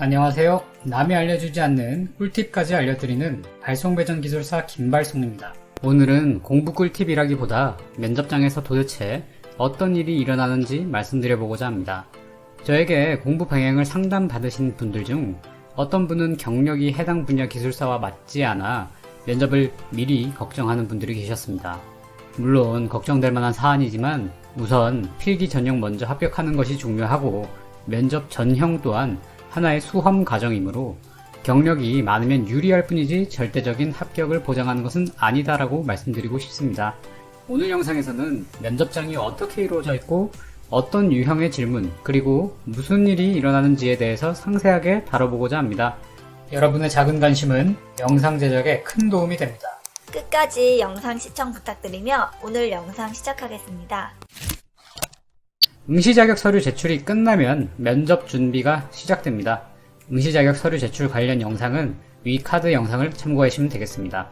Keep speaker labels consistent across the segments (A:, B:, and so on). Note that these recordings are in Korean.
A: 안녕하세요. 남이 알려주지 않는 꿀팁까지 알려드리는 발송배전 기술사 김발송입니다. 오늘은 공부 꿀팁이라기보다 면접장에서 도대체 어떤 일이 일어나는지 말씀드려보고자 합니다. 저에게 공부 방향을 상담받으신 분들 중 어떤 분은 경력이 해당 분야 기술사와 맞지 않아 면접을 미리 걱정하는 분들이 계셨습니다. 물론 걱정될 만한 사안이지만 우선 필기 전형 먼저 합격하는 것이 중요하고 면접 전형 또한 하나의 수험 과정이므로 경력이 많으면 유리할 뿐이지 절대적인 합격을 보장하는 것은 아니다라고 말씀드리고 싶습니다. 오늘 영상에서는 면접장이 어떻게 이루어져 있고 어떤 유형의 질문 그리고 무슨 일이 일어나는지에 대해서 상세하게 다뤄보고자 합니다. 여러분의 작은 관심은 영상 제작에 큰 도움이 됩니다.
B: 끝까지 영상 시청 부탁드리며 오늘 영상 시작하겠습니다.
A: 응시 자격 서류 제출이 끝나면 면접 준비가 시작됩니다. 응시 자격 서류 제출 관련 영상은 위 카드 영상을 참고하시면 되겠습니다.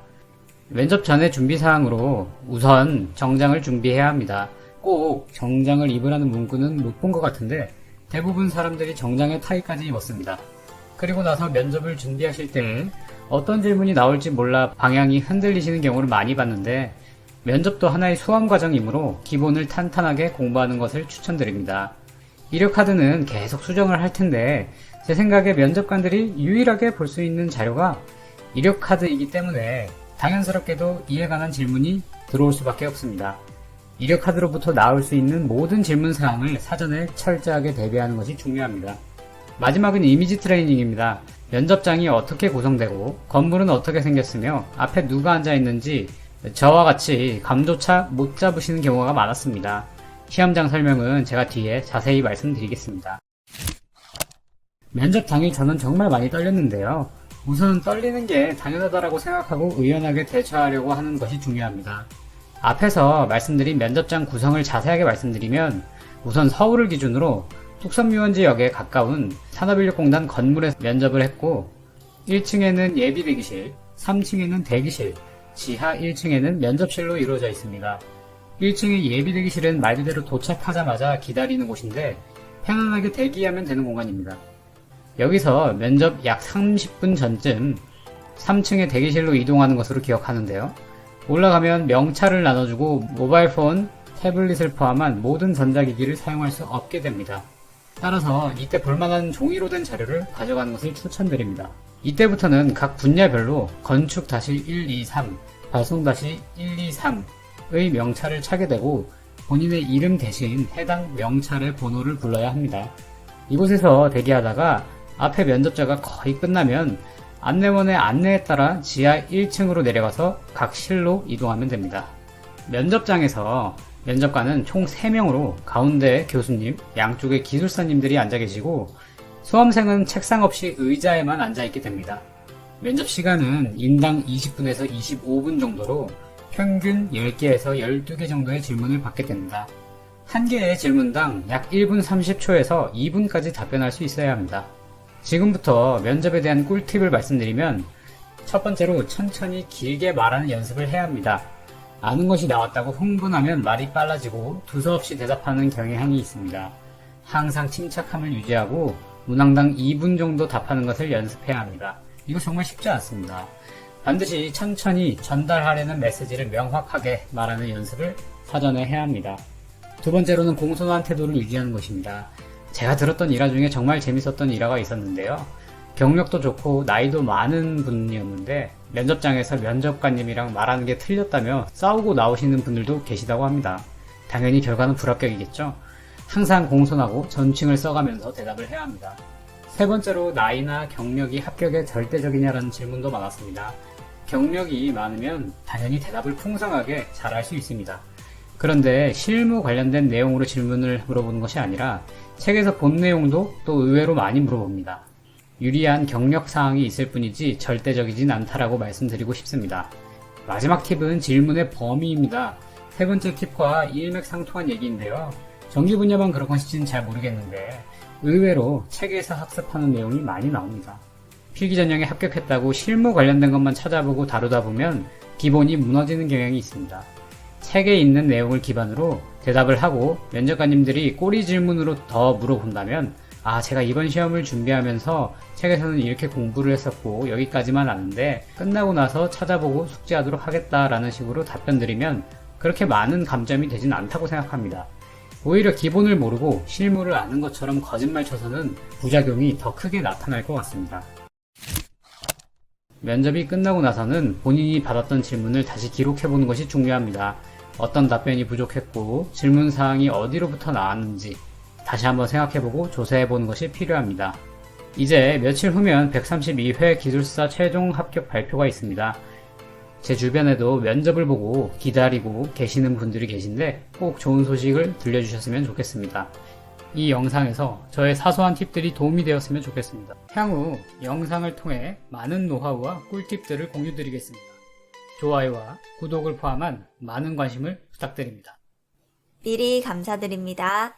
A: 면접 전에 준비 사항으로 우선 정장을 준비해야 합니다. 꼭 정장을 입으라는 문구는 못 본 것 같은데 대부분 사람들이 정장에 타이까지 입었습니다. 그리고 나서 면접을 준비하실 때 어떤 질문이 나올지 몰라 방향이 흔들리시는 경우를 많이 봤는데 면접도 하나의 수험 과정이므로 기본을 탄탄하게 공부하는 것을 추천드립니다. 이력 카드는 계속 수정을 할 텐데 제 생각에 면접관들이 유일하게 볼 수 있는 자료가 이력 카드이기 때문에 당연스럽게도 이에 관한 질문이 들어올 수밖에 없습니다. 이력 카드로부터 나올 수 있는 모든 질문 사항을 사전에 철저하게 대비하는 것이 중요합니다. 마지막은 이미지 트레이닝입니다. 면접장이 어떻게 구성되고 건물은 어떻게 생겼으며 앞에 누가 앉아 있는지 저와 같이 감조차 못 잡으시는 경우가 많았습니다. 시험장 설명은 제가 뒤에 자세히 말씀드리겠습니다. 면접 당일 저는 정말 많이 떨렸는데요. 우선 떨리는 게 당연하다라고 생각하고 의연하게 대처하려고 하는 것이 중요합니다. 앞에서 말씀드린 면접장 구성을 자세하게 말씀드리면 우선 서울을 기준으로 뚝섬유원지역에 가까운 산업인력공단 건물에 면접을 했고 1층에는 예비대기실, 3층에는 대기실, 지하 1층에는 면접실로 이루어져 있습니다. 1층의 예비 대기실은 말 그대로 도착하자마자 기다리는 곳인데 편안하게 대기하면 되는 공간입니다. 여기서 면접 약 30분 전쯤 3층의 대기실로 이동하는 것으로 기억하는데요. 올라가면 명찰을 나눠주고 모바일 폰, 태블릿을 포함한 모든 전자기기를 사용할 수 없게 됩니다. 따라서 이때 볼만한 종이로 된 자료를 가져가는 것을 추천드립니다. 이때부터는 각 분야별로 건축-123, 발송-123의 명찰을 차게 되고 본인의 이름 대신 해당 명찰의 번호를 불러야 합니다. 이곳에서 대기하다가 앞에 면접자가 거의 끝나면 안내원의 안내에 따라 지하 1층으로 내려가서 각 실로 이동하면 됩니다. 면접장에서 면접관은 총 3명으로 가운데 교수님, 양쪽에 기술사님들이 앉아 계시고 수험생은 책상 없이 의자에만 앉아 있게 됩니다. 면접 시간은 인당 20분에서 25분 정도로 평균 10개에서 12개 정도의 질문을 받게 됩니다. 한 개의 질문당 약 1분 30초에서 2분까지 답변할 수 있어야 합니다. 지금부터 면접에 대한 꿀팁을 말씀드리면 첫 번째로 천천히 길게 말하는 연습을 해야 합니다. 아는 것이 나왔다고 흥분하면 말이 빨라지고 두서없이 대답하는 경향이 있습니다. 항상 침착함을 유지하고 문항당 2분 정도 답하는 것을 연습해야 합니다. 이거 정말 쉽지 않습니다. 반드시 천천히 전달하려는 메시지를 명확하게 말하는 연습을 사전에 해야 합니다. 두 번째로는 공손한 태도를 유지하는 것입니다. 제가 들었던 일화 중에 정말 재밌었던 일화가 있었는데요. 경력도 좋고 나이도 많은 분이었는데 면접장에서 면접관님이랑 말하는 게 틀렸다며 싸우고 나오시는 분들도 계시다고 합니다. 당연히 결과는 불합격이겠죠. 항상 공손하고 전칭을 써가면서 대답을 해야 합니다. 세 번째로 나이나 경력이 합격에 절대적이냐라는 질문도 많았습니다. 경력이 많으면 당연히 대답을 풍성하게 잘할 수 있습니다. 그런데 실무 관련된 내용으로 질문을 물어보는 것이 아니라 책에서 본 내용도 또 의외로 많이 물어봅니다. 유리한 경력 사항이 있을 뿐이지 절대적이진 않다라고 말씀드리고 싶습니다. 마지막 팁은 질문의 범위입니다. 세 번째 팁과 일맥상통한 얘기인데요. 전기 분야만 그런 것인지는 잘 모르겠는데 의외로 책에서 학습하는 내용이 많이 나옵니다. 필기 전형에 합격했다고 실무 관련된 것만 찾아보고 다루다 보면 기본이 무너지는 경향이 있습니다. 책에 있는 내용을 기반으로 대답을 하고 면접관님들이 꼬리 질문으로 더 물어본다면 아, 제가 이번 시험을 준비하면서 책에서는 이렇게 공부를 했었고 여기까지만 아는데 끝나고 나서 찾아보고 숙지하도록 하겠다라는 식으로 답변 드리면 그렇게 많은 감점이 되진 않다고 생각합니다. 오히려 기본을 모르고 실무를 아는 것처럼 거짓말 쳐서는 부작용이 더 크게 나타날 것 같습니다. 면접이 끝나고 나서는 본인이 받았던 질문을 다시 기록해보는 것이 중요합니다. 어떤 답변이 부족했고 질문 사항이 어디로부터 나왔는지 다시 한번 생각해보고 조사해보는 것이 필요합니다. 이제 며칠 후면 132회 기술사 최종 합격 발표가 있습니다. 제 주변에도 면접을 보고 기다리고 계시는 분들이 계신데 꼭 좋은 소식을 들려주셨으면 좋겠습니다. 이 영상에서 저의 사소한 팁들이 도움이 되었으면 좋겠습니다. 향후 영상을 통해 많은 노하우와 꿀팁들을 공유드리겠습니다. 좋아요와 구독을 포함한 많은 관심을 부탁드립니다.
B: 미리 감사드립니다.